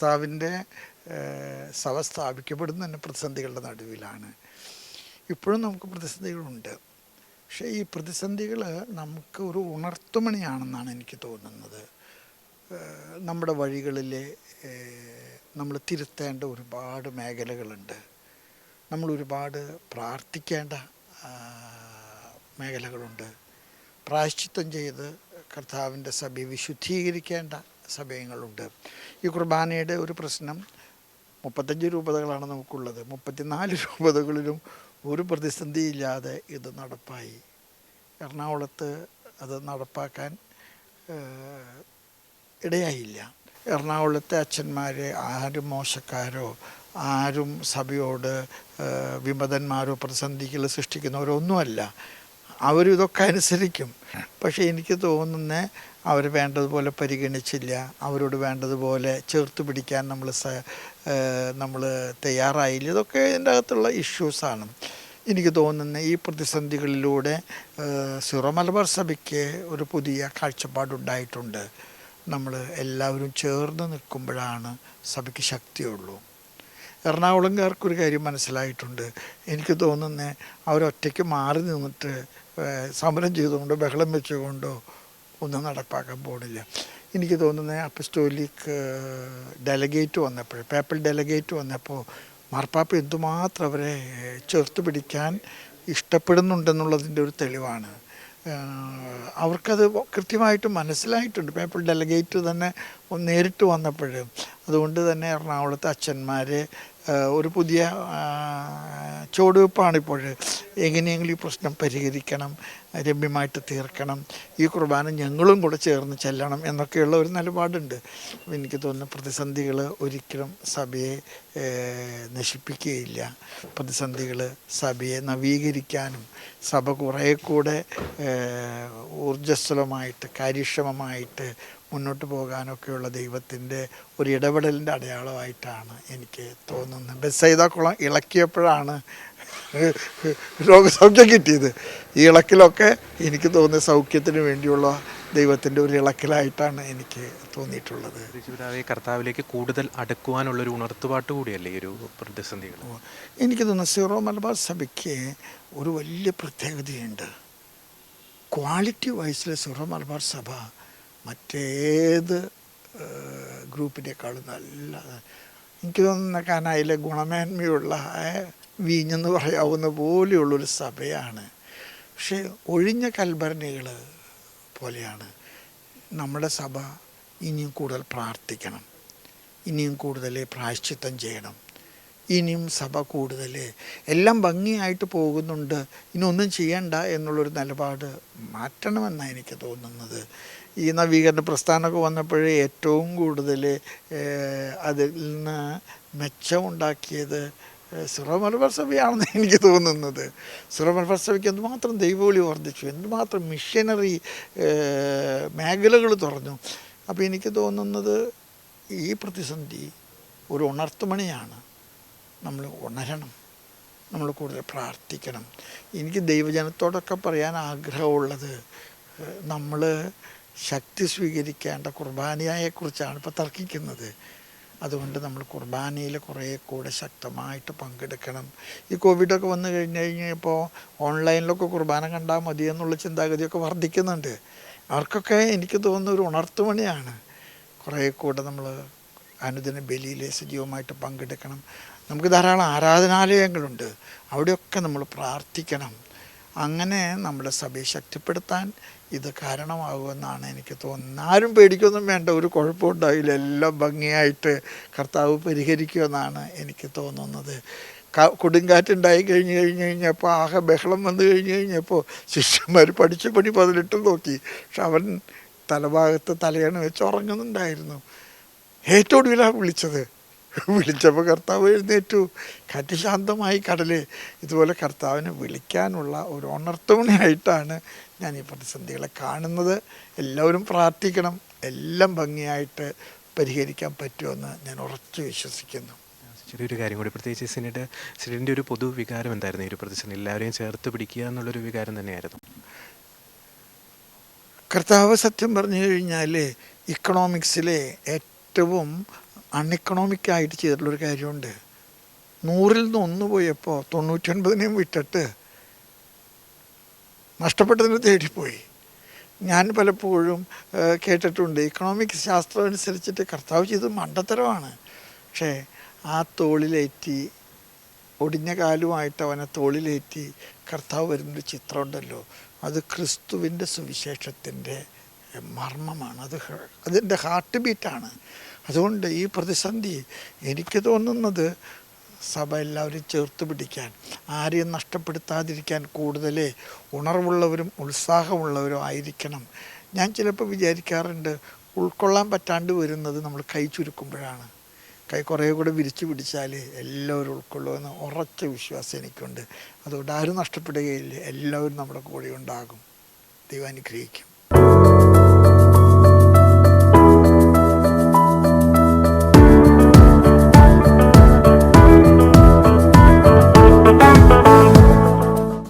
കർത്താവിന്റെ സഭ സ്ഥാപിക്കപ്പെടുന്ന തന്നെ പ്രതിസന്ധികളുടെ നടുവിലാണ്. ഇപ്പോഴും നമുക്ക് പ്രതിസന്ധികളുണ്ട്. പക്ഷേ ഈ പ്രതിസന്ധികൾ നമുക്ക് ഒരു ഉണർത്തുമണിയാണെന്നാണ് എനിക്ക് തോന്നുന്നത്. നമ്മുടെ വഴികളിൽ നമ്മൾ തിരുത്തേണ്ട ഒരുപാട് മേഖലകളുണ്ട്. നമ്മൾ ഒരുപാട് പ്രാർത്ഥിക്കേണ്ട മേഖലകളുണ്ട്. പ്രായശ്ചിത്തം ചെയ്ത് കർത്താവിന്റെ സഭയെ വിശുദ്ധീകരിക്കേണ്ട സമയങ്ങളുണ്ട് ഈ കുർബാനയുടെ ഒരു പ്രശ്നം മുപ്പത്തഞ്ച് രൂപതകളാണ് നമുക്കുള്ളത്. മുപ്പത്തിനാല് രൂപതകളിലും ഒരു പ്രതിസന്ധിയില്ലാതെ ഇത് നടപ്പായി. എറണാകുളത്ത് അത് നടപ്പാക്കാൻ ഇടയായില്ല. എറണാകുളത്തെ അച്ഛന്മാരെ ആരും മോശക്കാരോ ആരും സഭയോട് വിമതന്മാരോ പ്രതിസന്ധികൾ സൃഷ്ടിക്കുന്നവരോ ഒന്നുമല്ല അവരും ഇതൊക്കെ അനുസരിക്കും. പക്ഷേ എനിക്ക് തോന്നുന്നത് അവർ വേണ്ടതുപോലെ പരിഗണിച്ചില്ല. അവരോട് വേണ്ടതുപോലെ ചേർത്ത് പിടിക്കാൻ നമ്മൾ സ നമ്മൾ തയ്യാറായില്ല. ഇതൊക്കെ ഇതിന്റെ അകത്തുള്ള ഇഷ്യൂസാണ് എനിക്ക് തോന്നുന്ന ഈ പ്രതിസന്ധികളിലൂടെ സിറോ മലബാർ സഭയ്ക്ക് ഒരു പുതിയ കാഴ്ചപ്പാടുണ്ടായിട്ടുണ്ട് നമ്മൾ എല്ലാവരും ചേർന്ന് നിൽക്കുമ്പോഴാണ് സഭയ്ക്ക് ശക്തിയുള്ളൂ. എറണാകുളംകാർക്കൊരു കാര്യം മനസ്സിലായിട്ടുണ്ട്. എനിക്ക് തോന്നുന്നത് അവരൊറ്റയ്ക്ക് മാറി നിന്നിട്ട് സമരം ചെയ്തുകൊണ്ടോ ബഹളം വെച്ചുകൊണ്ടോ ഒന്നും നടപ്പാക്കാൻ പോണില്ല. എനിക്ക് തോന്നുന്നത് അപ്പസ്റ്റോലിക് ഡെലഗേറ്റ് വന്നപ്പോൾ പേപ്പൽ ഡെലഗേറ്റ് വന്നപ്പോൾ മാർപ്പാപ്പ എന്തുമാത്രം അവരെ ചേർത്ത് പിടിക്കാൻ ഇഷ്ടപ്പെടുന്നുണ്ടെന്നുള്ളതിന്റെ ഒരു തെളിവാണ്. അവർക്കത് കൃത്യമായിട്ട് മനസ്സിലായിട്ടുണ്ട്. പേപ്പൽ ഡെലഗേറ്റ് തന്നെ നേരിട്ട് വന്നപ്പോഴും അതുകൊണ്ട് തന്നെ എറണാകുളത്തെ അച്ഛന്മാർ ഒരു പുതിയ ചുവടുവെപ്പാണിപ്പോൾ എങ്ങനെയെങ്കിലും ഈ പ്രശ്നം പരിഹരിക്കണം രമ്യമായിട്ട് തീർക്കണം ഈ കുർബാന ഞങ്ങളും കൂടെ ചേർന്ന് ചെല്ലണം എന്നൊക്കെയുള്ള ഒരു നിലപാടുണ്ട്. എനിക്ക് തോന്നുന്നു പ്രതിസന്ധികൾ ഒരിക്കലും സഭയെ നശിപ്പിക്കുകയില്ല. പ്രതിസന്ധികൾ സഭയെ നവീകരിക്കാനും സഭ കുറേ കൂടെ ഊർജസ്വലമായിട്ട് കാര്യക്ഷമമായിട്ട് മുന്നോട്ട് പോകാനൊക്കെയുള്ള ദൈവത്തിന്റെ ഒരു ഇടപെടലിന്റെ അടയാളമായിട്ടാണ് എനിക്ക് തോന്നുന്നത്. ബെസൈദ കുളം ഇളക്കിയപ്പോഴാണ് രോഗസൗഖ്യം കിട്ടിയത്. ഈ ഇളക്കിലൊക്കെ എനിക്ക് തോന്നുന്ന സൗഖ്യത്തിന് വേണ്ടിയുള്ള ദൈവത്തിന്റെ ഒരു ഇളക്കിലായിട്ടാണ് എനിക്ക് തോന്നിയിട്ടുള്ളത്. കർത്താവിലേക്ക് കൂടുതൽ അടുക്കുവാനുള്ള ഒരു ഉണർത്തുപാട്ട് കൂടിയല്ലേ ഈ ഒരു പ്രതിസന്ധികൾ? എനിക്ക് തോന്നുന്നു സീറോ മലബാർ സഭയ്ക്ക് ഒരു വലിയ പ്രത്യേകതയുണ്ട്. ക്വാളിറ്റി വൈസിലെ സീറോ മലബാർ സഭ മറ്റേത് ഗ്രൂപ്പിനേക്കാളും നല്ല എനിക്ക് തോന്നുന്ന കാനായിലെ ഗുണമേന്മയുള്ള വീഞ്ഞെന്ന് പറയാവുന്ന പോലെയുള്ളൊരു സഭയാണ്. പക്ഷേ ഒഴിഞ്ഞ കൽഭരണികൾ പോലെയാണ്. നമ്മുടെ സഭ ഇനിയും കൂടുതൽ പ്രാർത്ഥിക്കണം. ഇനിയും കൂടുതൽ പ്രായശ്ചിത്തം ചെയ്യണം. ഇനിയും സഭ കൂടുതൽ എല്ലാം ഭംഗിയായിട്ട് പോകുന്നുണ്ട്. ഇനി ഒന്നും ചെയ്യണ്ട എന്നുള്ളൊരു നിലപാട് മാറ്റണമെന്നാണ് എനിക്ക് തോന്നുന്നത്. ഈ നവീകരണ പ്രസ്ഥാനമൊക്കെ വന്നപ്പോഴേ ഏറ്റവും കൂടുതൽ അതിൽ നിന്ന് മെച്ചമുണ്ടാക്കിയത് മലബാർ സഭയാണെന്ന് എനിക്ക് തോന്നുന്നത്. സിറോ സഭയ്ക്ക് എന്തുമാത്രം ദൈവവിളി വർദ്ധിച്ചു എന്തുമാത്രം മിഷനറി മേഖലകൾ തുറന്നു. അപ്പോൾ എനിക്ക് തോന്നുന്നത് ഈ പ്രതിസന്ധി ഒരു ഉണർത്തുമണിയാണ്. നമ്മൾ ഉണരണം നമ്മൾ കൂടുതൽ പ്രാർത്ഥിക്കണം. എനിക്ക് ദൈവജനത്തോടൊക്കെ പറയാൻ ആഗ്രഹമുള്ളത് നമ്മൾ ശക്തി സ്വീകരിക്കേണ്ട കുർബാനയെക്കുറിച്ചാണ് ഇപ്പോൾ തർക്കിക്കുന്നത്. അതുകൊണ്ട് നമ്മൾ കുർബാനയിൽ കുറേ കൂടെ ശക്തമായിട്ട് പങ്കെടുക്കണം. ഈ കോവിഡൊക്കെ വന്നു കഴിഞ്ഞ് കഴിഞ്ഞപ്പോൾ ഓൺലൈനിലൊക്കെ കുർബാന കണ്ടാൽ മതി എന്നുള്ള ചിന്താഗതിയൊക്കെ വർദ്ധിക്കുന്നുണ്ട്. അവർക്കൊക്കെ എനിക്ക് തോന്നുന്ന ഒരു ഉണർത്തുമണിയാണ്. കുറേ കൂടെ നമ്മൾ അനുദിന ബലിയിൽ സജീവമായിട്ട് പങ്കെടുക്കണം. നമുക്ക് ധാരാളം ആരാധനാലയങ്ങളുണ്ട്. അവിടെയൊക്കെ നമ്മൾ പ്രാർത്ഥിക്കണം. അങ്ങനെ നമ്മുടെ സഭയെ ശക്തിപ്പെടുത്താൻ ഇത് കാരണമാകുമെന്നാണ് എനിക്ക് തോന്നുന്നത്. ആരും പേടിക്കൊന്നും വേണ്ട ഒരു കുഴപ്പമുണ്ടാവില്ല എല്ലാം ഭംഗിയായിട്ട് കർത്താവ് പരിഹരിക്കുമെന്നാണ് എനിക്ക് തോന്നുന്നത്. കൊടുങ്കാറ്റുണ്ടായി കഴിഞ്ഞ് കഴിഞ്ഞ് കഴിഞ്ഞപ്പോൾ ആകെ ബഹളം വന്നു കഴിഞ്ഞ് കഴിഞ്ഞപ്പോൾ ശിഷ്യന്മാർ പഠിച്ച പണി പതിനെട്ട് നോക്കി. പക്ഷെ അവൻ തലഭാഗത്ത് തലയാണ് വെച്ച് ഉറങ്ങുന്നുണ്ടായിരുന്നു. ഏറ്റവും ഒടുവിലാണ് വിളിച്ചത്. വിളിച്ചപ്പോൾ കർത്താവ് എഴുന്നേറ്റു. കാറ്റ് ശാന്തമായി കടൽ. ഇതുപോലെ കർത്താവിനെ വിളിക്കാനുള്ള ഒരു ഉണർത്തുമണിയായിട്ടാണ് ഞാൻ ഈ പ്രതിസന്ധികളെ കാണുന്നത്. എല്ലാവരും പ്രാർത്ഥിക്കണം. എല്ലാം ഭംഗിയായിട്ട് പരിഹരിക്കാൻ പറ്റുമെന്ന് ഞാൻ ഉറച്ചു വിശ്വസിക്കുന്നു. ചെറിയൊരു കാര്യം കൂടി പ്രത്യേകിച്ച് സിനിയുടെ സിനിന്റെ ഒരു പൊതു വികാരം എന്തായിരുന്നു ഈ ഒരു പ്രതിസന്ധി? എല്ലാവരെയും ചേർത്ത് പിടിക്കുക എന്നുള്ളൊരു വികാരം തന്നെയായിരുന്നു. കർത്താവ് സത്യം പറഞ്ഞു കഴിഞ്ഞാൽ ഇക്കണോമിക്സിലെ ഏറ്റവും അൺഇക്കണോമിക്കായിട്ട് ചെയ്തിട്ടുള്ളൊരു കാര്യമുണ്ട്. നൂറിൽ നിന്ന് ഒന്ന് പോയപ്പോൾ തൊണ്ണൂറ്റൊൻപതിനെയും വിട്ടിട്ട് നഷ്ടപ്പെട്ടതിന് തേടിപ്പോയി ഞാൻ പലപ്പോഴും കേട്ടിട്ടുണ്ട്. ഇക്കണോമിക് ശാസ്ത്രം അനുസരിച്ചിട്ട് കർത്താവ് ചെയ്തത് മണ്ടത്തരമാണ്. പക്ഷേ ആ തോളിലേറ്റി ഒടിഞ്ഞ കാലുമായിട്ട് അവനെ തോളിലേറ്റി കർത്താവ് വരുന്നൊരു ചിത്രമുണ്ടല്ലോ. അത് ക്രിസ്തുവിന്റെ സുവിശേഷത്തിന്റെ മർമ്മമാണ്. അത് അതിന്റെ ഹാർട്ട് ബീറ്റാണ് അതുകൊണ്ട് ഈ പ്രതിസന്ധി എനിക്ക് തോന്നുന്നത് സഭ എല്ലാവരും ചേർത്ത് പിടിക്കാൻ ആരെയും നഷ്ടപ്പെടുത്താതിരിക്കാൻ കൂടുതൽ ഉണർവുള്ളവരും ഉത്സാഹമുള്ളവരും ആയിരിക്കണം. ഞാൻ ചിലപ്പോൾ വിചാരിക്കാറുണ്ട് ഉൾക്കൊള്ളാൻ പറ്റാണ്ട് വരുന്നത് നമ്മൾ കൈ ചുരുക്കുമ്പോഴാണ്. കൈ കുറേ കൂടെ വിരിച്ചു പിടിച്ചാൽ എല്ലാവരും ഉൾക്കൊള്ളുമെന്ന് ഉറച്ച വിശ്വാസം എനിക്കുണ്ട്. അതുകൊണ്ട് ആരും നഷ്ടപ്പെടുകയില്ല എല്ലാവരും നമ്മുടെ കൂടെ ഉണ്ടാകും. ദൈവം അനുഗ്രഹിക്കും.